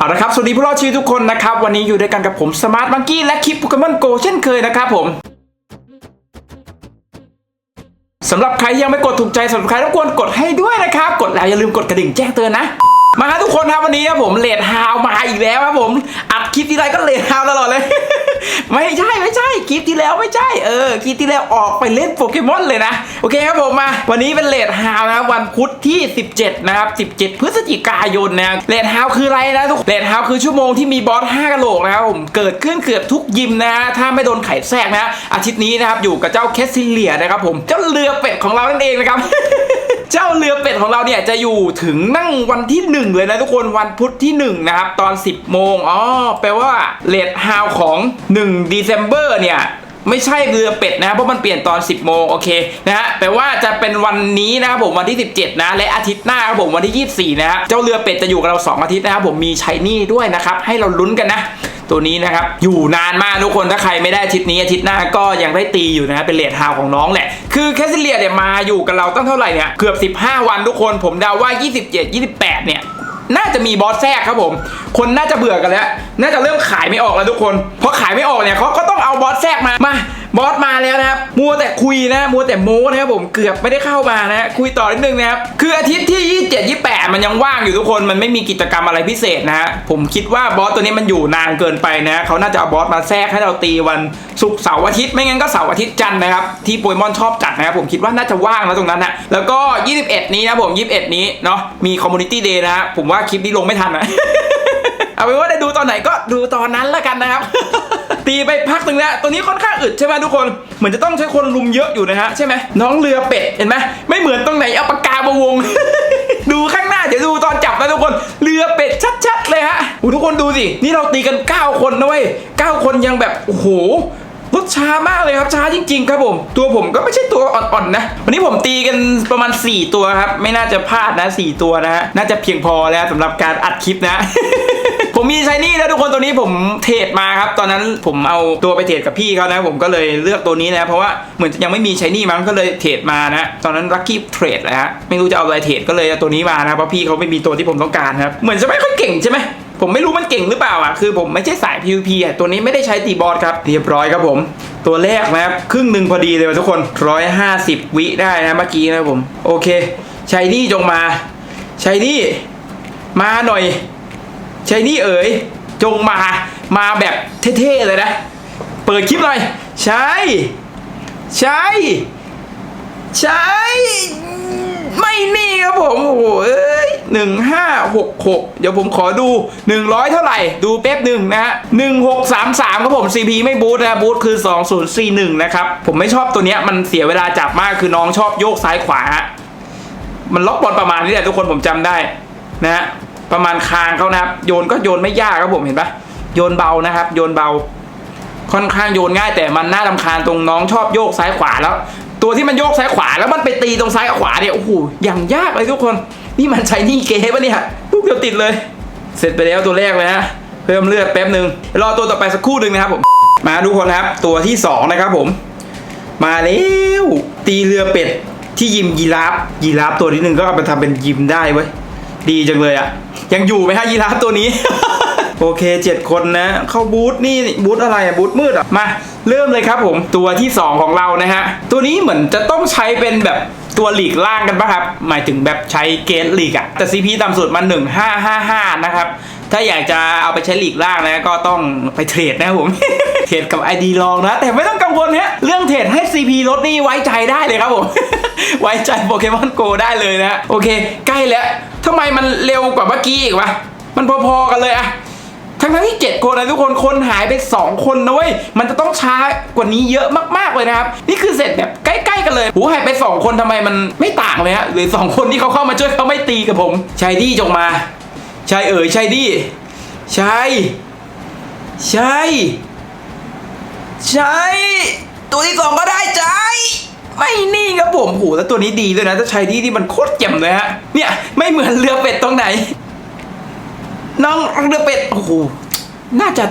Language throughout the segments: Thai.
เอาละครับสวัสดีผู้รอดชีวิตทุกคนนะครับ วันนี้อยู่ด้วยกันกับผมสมาร์ทมังกี้และคลิปโปเกมอนโกเช่นเคยนะครับผมสำหรับใครยังไม่กดถูกใจสำหรับใครรบกวนกดให้ด้วยนะครับ กดแล้วอย่าลืมกดกระดิ่งแจ้งเตือนนะ มาครับทุกคนครับวันนี้นะผมเลดฮาวมาอีกแล้วครับผมอัดคลิปที่ไรก็เลดฮาวตลอดเลย ไม่ใช่ไม่ใช่คลิปที่แล้วไม่ใช่เออคลิปที่แล้วออกไปเล่นโปเกมอนเลยนะโอเคครับผมมา วันนี้เป็นเลดฮาวนะครับวันพุธที่ 17 นะครับ 17 พฤศจิกายนนะเลดฮาวคืออะไรนะทุกเลดฮาวคือชั่วโมงที่มีบอส5กะโหลกนะครับผมเกิดขึ้นเกือบทุกยิมนะถ้าไม่โดนไข่แทรกนะอาทิตย์นี้นะครับอยู่กับเจ้าแคสซิเลียนะครับผมเจ้าเรือเป็ดของเรานั่นเองนะครับ เจ้าเรือเป็ดของเราเนี่ยจะอยู่ถึงนั่งวันที่ 1 เลยนะทุกคนวันพุธที่ 1 นะครับ ตอน 10 โมงอ๋อแปลว่าเลดฮาวของ1 December เนี่ยไม่ใช่เรือเป็ดนะเพราะมันเปลี่ยนตอน 10 โมงโอเคนะฮะแปลว่าจะเป็นวันนี้นะครับผมวันที่ 17 นะ และอาทิตย์หน้าครับผมวันที่ 24 นะฮะเจ้าเรือเป็ดจะอยู่กับเรา 2 อาทิตย์นะครับผมมีชัยนี่ด้วยนะครับให้เราลุ้นกันนะ ตัวนี้นะครับ อยู่นานมากทุกคนถ้าใครไม่ได้อาทิตย์นี้อาทิตย์หน้าก็ยังได้ตีอยู่นะเป็นเลดฮาวของน้องแหละ คือแคสซิเลียเนี่ยมาอยู่กับเราตั้งเท่าไหร่เนี่ยเกือบ 15 วันทุกคนผมเดาว่า 27 28 เนี่ยน่าจะมีบอสแทรกครับผม คนน่าจะเบื่อกันแล้ว น่าจะเริ่มขายไม่ออกแล้วทุกคน เพราะขายไม่ออกเนี่ยเขาก็ต้องเอาบอสแทรกมา มา บอสมาแล้วนะครับ มัวแต่คุยนะมัวแต่โม้นะครับผมเกือบไม่ได้เข้ามานะคุยต่อนิดนึงนะครับ คืออาทิตย์ที่ 27 28 มันยังว่างอยู่ทุกคนมันไม่มีกิจกรรมอะไรพิเศษนะฮะผมคิดว่าบอสตัวนี้มันอยู่นานเกินไปนะเขาน่าจะเอาบอสมาแทรกให้เราตีวันศุกร์เสาร์อาทิตย์ไม่งั้นก็เสาร์อาทิตย์จันทร์นะครับที่โปเกมอนชอบจัดนะครับผมคิดว่าน่าจะว่างแล้วตรงนั้นนะแล้วก็ 21 นี้นะผม 21 นี้เนาะมีคอมมูนิตี้เดย์นะฮะผมว่าคลิปนี้ลงไม่ทันนะเอาเป็นว่าได้ดูตอนไหนก็ดูตอนนั้นแล้วกันนะครับ ตีไปพักหนึ่งแล้วตัวนี้ค่อนข้างอึดใช่ไหมทุกคนเหมือนจะต้องใช้คนลุมเยอะอยู่นะฮะใช่ไหมน้องเรือเป็ดเห็นไหมไม่เหมือนตรงไหนเอาปากกามาวง ดูข้างหน้าเดี๋ยวดูตอนจับนะทุกคนเรือเป็ดชัดๆเลยฮะโอ้ทุกคนดูสินี่เราตีกัน 9 คนนะเว้ย9คนยังแบบโอ้โหรถช้ามากเลยครับช้าจริง ๆ ครับผม ตัวผมก็ไม่ใช่ตัวอ่อนๆนะ วันนี้ผมตีกันประมาณ 4 ตัวครับ ไม่น่าจะพลาดนะ 4 ตัวนะฮะน่าจะเพียงพอแล้วสำหรับการอัดคลิปนะ ผมมีชายนี่แล้วทุกคนตัวนี้ผมเทรดมาครับ ตอนนั้นผมเอาตัวไปเทรดกับพี่เขานะ ผมก็เลยเลือกตัวนี้นะเพราะว่าเหมือนยังไม่มีชายนี่มั้งก็เลยเทรดมานะ ตอนนั้นลัคกี้เทรดนะฮะไม่รู้จะเอาอะไรเทรดก็เลยเอาตัวนี้มานะเพราะพี่เขาไม่มีตัวที่ผมต้องการครับเหมือนจะไม่ค่อยเก่งใช่ไหมผมไม่รู้มันเก่งหรือเปล่าอะคือผมไม่ใช่สาย PVP อะตัวนี้ไม่ได้ใช้ตีบอสครับเรียบร้อยครับผม ตัวแรกนะครับครึ่งหนึ่งพอดีเลยทุกคน 150 วิได้นะเมื่อกี้นะผม โอเคชัยนี่จงมาชัยนี่มาหน่อย ชัยนี่เอ๋ยจงมา มาแบบเท่ๆเลยนะ เปิดคลิปหน่อย ใช่ ใช่ ใช่ ไม่นี่ครับผม โอ้โหเอ้ยหนึ่งห้าหกหกเดี๋ยวผมขอดูหนึ่งร้อยเท่าไหร่ ดูแป๊บหนึ่งนะฮะหนึ่งหกสามสามครับผม CP ไม่บูทนะบูทคือสองศูนย์สี่หนึ่งนะครับ ผมไม่ชอบตัวเนี้ย มันเสียเวลาจับมากคือน้องชอบโยกซ้ายขวาฮะมันล็อกบอลประมาณนี้แหละทุกคนผมจำได้นะฮะ ประมาณคางเขานะครับ โยนก็โยนไม่ยากครับผมเห็นปะโยนเบานะครับ โยนเบา ค่อนข้างโยนง่ายแต่มันน่าลำคาญตรงน้องชอบโยกซ้ายขวาแล้ว ตัวที่มันโยกซ้ายขวาแล้วมันไปตีตรงซ้ายขวาเนี่ยโอ้โหอย่างยากเลยทุกคน นี่มันใช้นี่เกปะเนี่ยลูกเดียวติดเลย เสร็จไปแล้วตัวแรกเลยฮะเพิ่มเลือดแป๊บหนึ่งรอตัวต่อไปสักครู่หนึ่งนะครับผมมาทุกคนครับ ตัวที่สองนะครับผม มาแล้วตีเรือเป็ดที่ยิมยีราฟยีราฟตัวนี้หนึ่งก็เอาไปทำเป็นยิมได้เว้ย ดีจังเลยอะยังอยู่ไหมฮะยีราฟตัวนี้ โอเคเจ็ดคนนะ เข้าบูธนี่บูธอะไรอะบูธมืดอะมาเริ่มเลยครับผมตัวที่ 2 ของเรานะฮะ ตัวนี้เหมือนจะต้องใช้เป็นแบบตัวหลีกล่างกันปะครับ หมายถึงแบบใช้เกณฑ์หลีกอะแต่ CP ต่ำสุดมัน1555 นะครับ ถ้าอยากจะเอาไปใช้หลีกล่างนะก็ต้องไปเทรดนะครับผมเทรดกับ ID ลองนะ แต่ไม่ต้องกังวลฮะเรื่องเทรดให้ CP ลดนี่ไว้ใจได้เลยครับผมไว้ใจโปเกมอนโกได้เลยนะ โอเค ใกล้แล้ว ทำไมมันเร็วกว่าเมื่อกี้อีกวะ มันพอๆกันเลยอะทั้งทั้งๆที่ 7 คนนะทุกคนคนหายไป 2 คนนะเว้ย มันจะต้องช้ากว่านี้เยอะมากๆเลยนะครับ นี่คือเสร็จแบบใกล้ๆกันเลยหูหายไป 2 คนทำไมมันไม่ต่างเลยฮะหรือ 2 คนที่เขาเข้ามาช่วยเขาไม่ตีกับผมชายดีจงมาชายเอ๋ยชายดีชายชายชายตัวที่สองก็ได้ใจาย ไม่นี่ครับผมโหแล้วตัวนี้ดีด้วยนะถ้าใชายดีที่มันโคตรเจ็มเลยฮะเนี่ยไม่เหมือนเรือเป็ดตรงไหน น้องเรือเป็ดโอ้โหน่าจะ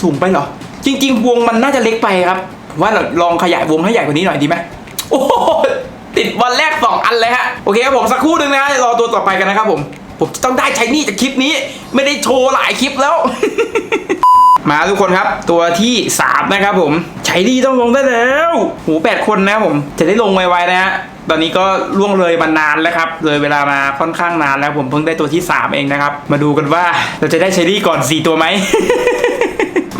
สูงไปเหรอ จริง ๆ วงมันน่าจะเล็กไปครับผมว่าเราลองขยายวงให้ใหญ่กว่านี้หน่อยดีไหมโอ้โหติดวันแรกสองอันเลยฮะโอเคครับผมสักครู่หนึ่งนะรอตัวต่อไปกันนะครับผมผมต้องได้ใช้นี่จากคลิปนี้ ไม่ได้โชว์หลายคลิปแล้ว มาทุกคนครับ ตัวที่สามนะครับผม ข่ดีต้องลงได้แล้วหูแปดคนนะผม จะได้ลงไวๆนะฮะตอนนี้ก็ล่วงเลยมานานแล้วครับ เลยเวลามาค่อนข้างนานแล้วผมเพิ่งได้ตัวที่ 3 เองนะครับ มาดูกันว่าเราจะได้ใช้ดีก่อน 4 ตัวไหม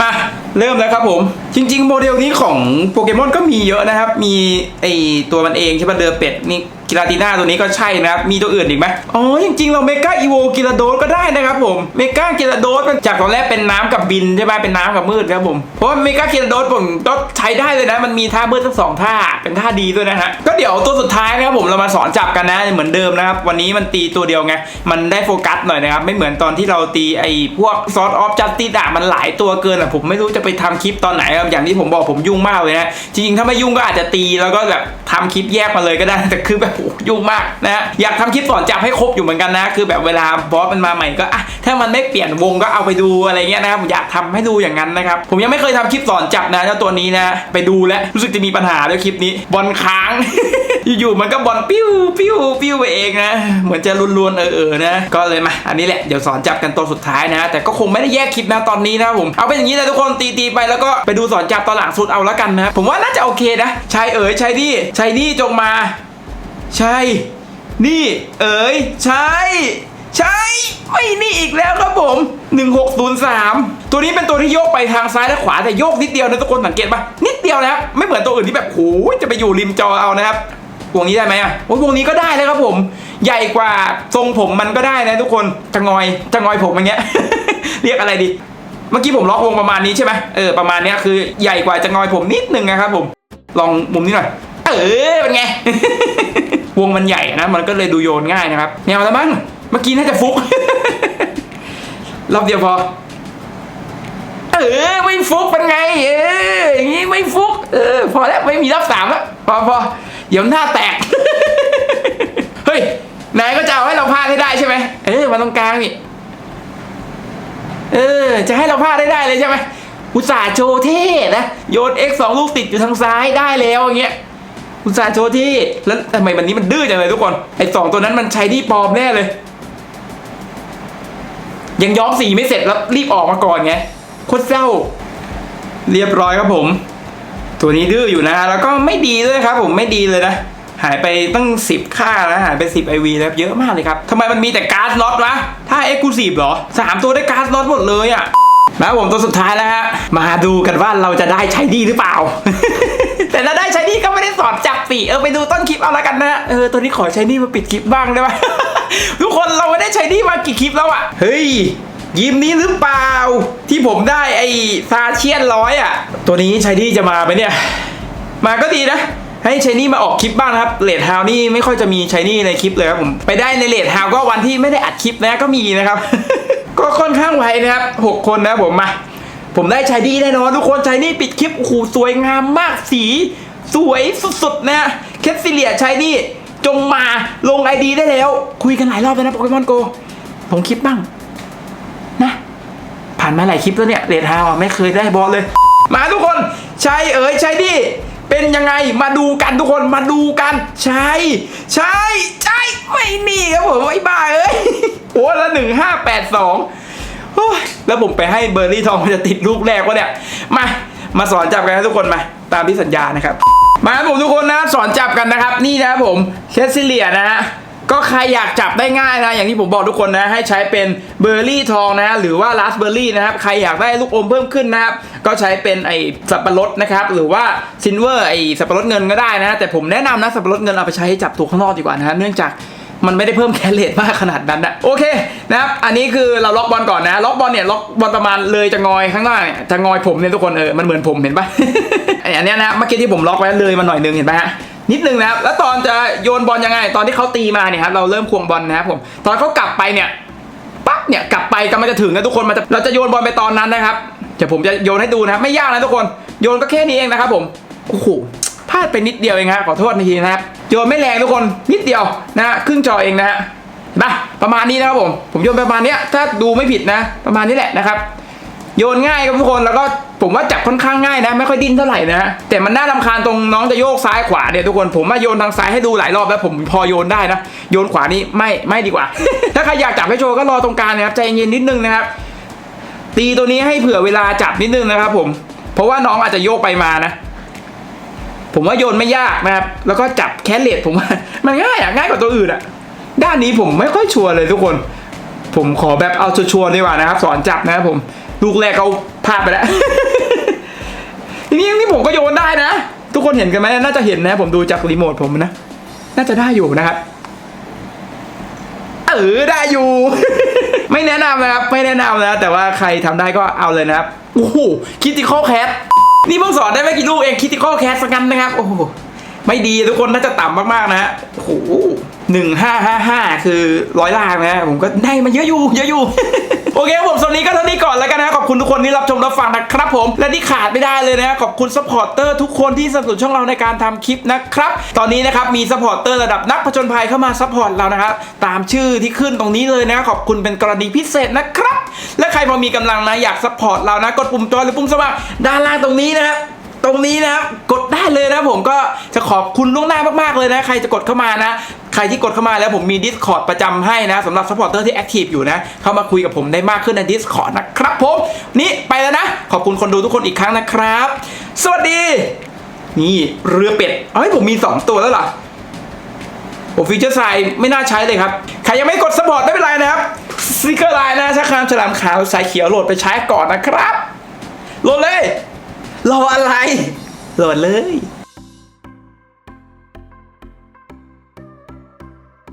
มาเริ่มแล้วครับผม จริง ๆ โมเดลนี้ของโปเกมอนก็มีเยอะนะครับ มีไอตัวมันเองใช่ปะเดอเป็ดนี่ กิราติน่าตัวนี้ก็ใช่นะครับ มีตัวอื่นอีกไหมอ๋อ จริงๆ เราเมกาอีโวกิราโดสก็ได้นะครับผม เมกากิราโดสมันจากตอนแรกเป็นน้ำกับบินใช่ไหมเป็นน้ำกับมืดครับผม เพราะว่าเมกากิราโดสผมก็ใช้ได้เลยนะ มันมีท่ามืดทั้งสองท่า เป็นท่าดีด้วยนะฮะ ก็เดี๋ยวตัวสุดท้ายนะครับผมเรามาสอนจับกันนะเหมือนเดิมนะครับ วันนี้มันตีตัวเดียวไง มันได้โฟกัสหน่อยนะครับ ไม่เหมือนตอนที่เราตีไอ้พวกซอสออฟจัสติสอะมันหลายตัวเกินอะผมไม่รู้จะไปทำคลิปตอนไหนครับ อย่างที่ผมบอกผมยุ่งมากเลยนะ จริงๆ ถ้าไม่ยุ่งก็อาจจะตีแล้วก็แบบทำคลิปแยกมาเลยก็ได้ แต่คือแบบอยุ่งมากนะฮะอยากทำคลิปสอนจับให้ครบอยู่เหมือนกันนะ คือแบบเวลาบอสมันมาใหม่ก็อะถ้ามันไม่เปลี่ยนวงก็เอาไปดูอะไรเงี้ยนะครับอยากทำให้ดูอย่างนั้นนะครับผมยังไม่เคยทำคลิปสอนจับนะเจ้าตัวนี้นะไปดูแล้วรู้สึกจะมีปัญหาด้วยคลิปนี้บอลค้างอยู่ๆมันก็บอลปิ้วปิ้วปิ้วไปเองนะ เหมือนจะลวนๆเออๆนะ ก็เลยมา อันนี้แหละ เดี๋ยวสอนจับกันตัวสุดท้ายนะ แต่ก็คงไม่ได้แยกคลิปนะตอนนี้นะผม เอาเป็นอย่างนี้เลยทุกคนตีตีๆไปแล้วก็ไปดูสอนจับตอนหลังสุดเอาแล้วกันนะ ผมว่าน่าจะโอเคนะชายเอ๋ยชายนี่ชายนี่จงมา ใช่ นี่ เอ๋ยใช่ ใช่ ไม่นี่อีกแล้วครับผม 1603 ตัวนี้เป็นตัวที่โยกไปทางซ้ายและขวาแต่โยกนิดเดียวนะทุกคนสังเกตปะนิดเดียวนะครับไม่เหมือนตัวอื่นที่แบบโอ้ยจะไปอยู่ริมจอเอานะครับวงนี้ได้ไหมอะโอ้ยวงนี้ก็ได้เลยครับผม ใหญ่กว่าทรงผมมันก็ได้นะทุกคนจะงอยจะงอยผมอย่างเงี้ย เรียกอะไรดี เมื่อกี้ผมล็อกวงประมาณนี้ใช่ไหมเออประมาณเนี้ยคือใหญ่กว่าจะงอยผมนิดนึงนะครับผม ลองมุมนี้หน่อย เออเป็นไง วงมันใหญ่นะ มันก็เลยดูโยนง่ายนะครับแนวแล้วมั้งเมื่อกี้น่าจะฟุก รอบเดียวพอ เออไม่ฟุกเป็นไง เอออย่างงี้ไม่ฟุก เออ พอแล้วไม่มีรอบสามแล้วพอพอเดี๋ยวหน้าแตก เฮ้ยนายก็จะเอาให้เราพลาดให้ได้ใช่ไหมเออมาตรงกลางนี่เออ จะให้เราพลาดได้ได้เลยใช่ไหมอุตส่าห์โชว์เท่นะ โยน X สองลูกติดอยู่ทางซ้ายได้แล้วอย่างเงี้ย อุตส่าโชว์เท่แล้วทำไมวันนี้มันดื้อจังเลยทุกคน ไอ้สองตัวนั้นมันใช้ที่ปลอมแน่เลย ยังย้อมสีไม่เสร็จแล้วรีบออกมาก่อนไงโคตรเศร้า เรียบร้อยครับผม ตัวนี้ดื้ออยู่นะแล้วก็ไม่ดีด้วยครับ ผมไม่ดีเลยนะหายไปตั้ง 10 ค่านะหายไป10 IV แล้วเยอะมากเลยครับทำไมมันมีแต่การ์ดล็อตวะถ้าเอ็กซ์คลูซีฟเหรอสามตัวได้การ์ดล็อตหมดเลยอะ่ะ นะครับผมตัวสุดท้ายแล้วฮะ มาดูกันว่าเราจะได้ใช้ดีหรือเปล่า แต่ถ้าได้ใช้ดีก็ไม่ได้สอนจับปีเออไปดูต้นคลิปเอาละกันนะ เออตัวนี้ขอใช้นี่มาปิดคลิปบ้างได้ไหมทุกคนเราไม่ได้ใช้นี่มากี่คลิปแล้วอะเฮ้ยยิมนี้หรือเปล่า ที่ผมได้ไอ้ซาเชียนร้อยอะตัวนี้ใช้นี่จะมาไหมเนี่ย มาก็ดีนะให้ชายนี่มาออกคลิปบ้างนะครับเลดฮาวนี่ไม่ค่อยจะมีชายนี่ในคลิปเลยครับผม ไปได้ในเลดฮาวก็วันที่ไม่ได้อัดคลิปนะก็มีนะครับ ก็ค่อนข้างไวนะครับหกคนนะผมมา ผมได้ชายนี่แน่นอนทุกคนชายนี่ปิดคลิปโอ้โหสวยงามมากสี สวยสุดๆนะแคทซิเลียชายนี่จงมาลงไอดีได้แล้ว คุยกันหลายรอบแล้วนะโปเกมอนโกลงคลิปบ้าง นะ ผ่านมาหลายคลิปแล้วเนี่ยเรดฮาวไม่เคยได้บอลเลย มาทุกคนใช่เอ๋ยใช่ดิ เป็นยังไงมาดูกันทุกคนมาดูกัน ใช่ ใช่ใช่ไม่นี่ครับผมไอ้บ้าเอ้ยโอ้ละหนึ่งห้าแปดสองแล้วผมไปให้เบอร์รี่ทองมันจะติดลูกแรกวะเนี่ยมามาสอนจับกันนะทุกคนมาตามที่สัญญานะครับ มาครับผมทุกคนนะสอนจับกันนะครับ นี่นะครับผมเคสซิเลียนะฮะ ก็ใครอยากจับได้ง่ายนะ อย่างที่ผมบอกทุกคนนะ ให้ใช้เป็นเบอร์รี่ทองนะ หรือว่าราสเบอร์รี่นะครับ ใครอยากได้ลูกอมเพิ่มขึ้นนะครับ ก็ใช้เป็นไอสับปะรดนะครับ หรือว่าซินเวอร์ไอสับปะรดเงินก็ได้นะ แต่ผมแนะนำนะสับปะรดเงินเอาไปใช้ให้จับตัวข้างนอกดีกว่านะ เนื่องจากมันไม่ได้เพิ่มแคลเลตมากขนาดนั้นนะโอเคนะครับ อันนี้คือเราล็อกบอลก่อนนะ ล็อกบอลเนี่ยล็อกบอลประมาณเลยจะงอยข้างหน้าเนี่ยจะงอยผมเนี่ยทุกคนเออ มันเหมือนผมเห็นปะไออันนี้นะเมื่อกี้ที่ผมล็อกไว้เลยมาหน่อยนึงเห็นปะฮะ นิดนึงนะครับ แล้วตอนจะโยนบอลยังไง ตอนที่เขาตีมาเนี่ยครับเราเริ่มควงบอลนะครับผม ตอนเขากลับไปเนี่ยปั๊บเนี่ยกลับไปกำลังจะถึงนะทุกคนมันจะเราจะโยนบอลไปตอนนั้นนะครับเดี๋ยวผมจะโยนให้ดูนะครับไม่ยากนะทุกคนโยนก็แค่นี้เองนะครับผมโอ้โหพลาดไปนิดเดียวเองฮะขอโทษทีนะครับโยนไม่แรงทุกคนนิดเดียวนะฮะครึ่งจอเองนะฮะเห็นปะประมาณนี้นะครับผมผมโยนประมาณเนี้ยถ้าดูไม่ผิดนะ ประมาณนี้แหละนะครับ โยนง่ายครับทุกคนแล้วก็ผมว่าจับค่อนข้างง่ายนะ ไม่ค่อยดิ้นเท่าไหร่นะแต่มันน่ารำคาญตรงน้องจะโยกซ้ายขวาเนี่ยทุกคนผมมาโยนทางซ้ายให้ดูหลายรอบแล้วผมพอโยนได้นะ โยนขวานี่ไม่ไม่ดีกว่า ถ้าใครอยากจับให้โชว์ก็รอตรงกลางนะครับใจเย็นนิดนึงนะครับตีตัวนี้ให้เผื่อเวลาจับนิดนึงนะครับ ผม เพราะว่าน้องอาจจะโยกไปมานะ ผมว่าโยนไม่ยากนะครับ แล้วก็จับแคสเลตผมว่ามันง่ายอะง่ายกว่าตัวอื่นอะด้านนี้ผมไม่ค่อยชัวร์เลยทุกคน ผมขอแบบเอาชัวร์ดีกว่านะครับ สอนจับนะครับผม ลูกแรกเขาพลาดไปแล้ว ทีนี้นี่ผมก็โยนได้นะ ทุกคนเห็นกันไหมน่าจะเห็นนะ ผมดูจากรีโมทผมนะ น่าจะได้อยู่นะครับ เออได้อยู่ ไม่แนะนำนะครับ ไม่แนะนำนะ แต่ว่าใครทำได้ก็เอาเลยนะครับ โอ้โหคิติคอลแคทนี่เพิ่งสอนได้ไม่กี่ลูกเองคิติคอลแคทสักกันนะครับ โอ้โหไม่ดีทุกคนน่าจะต่ำมากๆนะฮะโอ้โหหนึ่งห้าห้าห้าคือร้อยล่างนะ ผมก็ได้มาเยอะอยู่ เยอะอยู่ โอเคผมสวัสดีก็เท่านี้ก่อนแล้วกันนะขอบคุณทุกคนที่รับชมรับฟังนะครับผม และที่ขาดไม่ได้เลยนะขอบคุณซัพพอร์เตอร์ทุกคนที่สนับสนุนช่องเราในการทำคลิปนะครับ ตอนนี้นะครับมีซัพพอร์เตอร์ระดับนักผจญภัยเข้ามาซัพพอร์ตเรานะครับตามชื่อที่ขึ้นตรงนี้เลยนะขอบคุณเป็นกรณีพิเศษนะครับ และใครพอมีกำลังนะอยากซัพพอร์ตเรานะกดปุ่มจอยหรือปุ่มสมัครด้านล่างตรงนี้นะครับตรงนี้นะครับกดได้เลยนะผมก็จะขอบคุณล่วงหน้ามากๆเลยนะ ใครจะกดเข้ามานะ ใครที่กดเข้ามาแล้วผมมี Discord ประจำให้นะสำหรับซัพพอร์เตอร์ที่แอคทีฟอยู่นะ เข้ามาคุยกับผมได้มากขึ้นใน Discord นะครับผม นี่ไปแล้วนะ ขอบคุณคนดูทุกคนอีกครั้งนะครับ สวัสดี นี่เรือเป็ดเอ้ยผมมี 2 ตัวแล้วเหรอผมฟีเจอร์ไซน์ไม่น่าใช้เลยครับ ใครยังไม่กดสปอร์ตไม่เป็นไรนะครับสติกเกอร์ไลน์นะชาคามฉลามขาวสายเขียวโหลดไปใช้ก่อนนะครับ โหลดเลย รออะไร โหลดเลย